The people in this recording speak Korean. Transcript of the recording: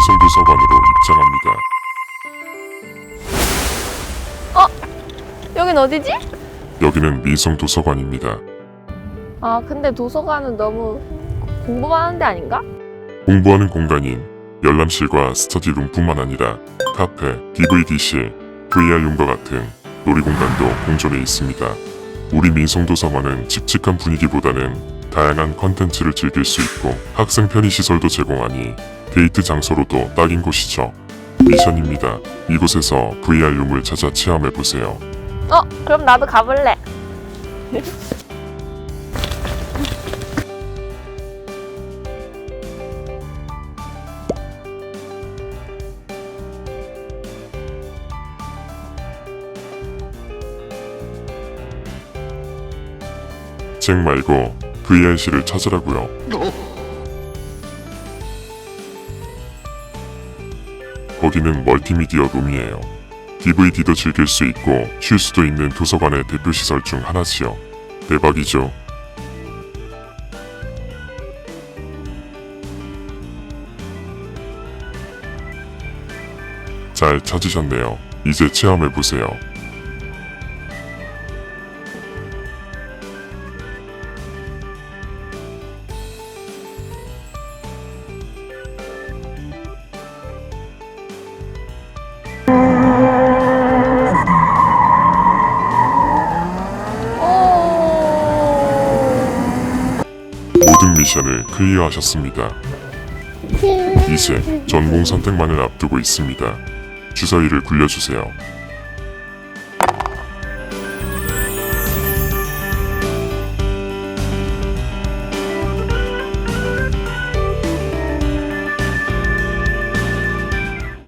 미성도서관으로 입장합니다. 여긴 어디지? 여기는 미성도서관입니다. 아 근데 도서관은 너무 공부만 하는 데 아닌가? 공부하는 공간인 열람실과 스터디룸뿐만 아니라 카페, DVD실, VR룸과 같은 놀이공간도 공존해 있습니다. 우리 민성도서관은 칙칙한 분위기보다는 다양한 컨텐츠를 즐길 수 있고 학생 편의시설도 제공하니 데이트 장소로도 딱인 곳이죠. 미션입니다. 이곳에서 VR룸을 찾아 체험해보세요. 어 그럼 나도 가볼래. 책 말고 VR실을 찾으라고요. 거기는 멀티미디어 룸이에요. DVD도 즐길 수 있고 쉴 수도 있는 도서관의 대표 시설 중 하나지요. 대박이죠. 잘 찾으셨네요. 이제 체험해 보세요. 모든 미션을 클리어하셨습니다. 이제 전공 선택만을 앞두고 있습니다. 주사위를 굴려주세요.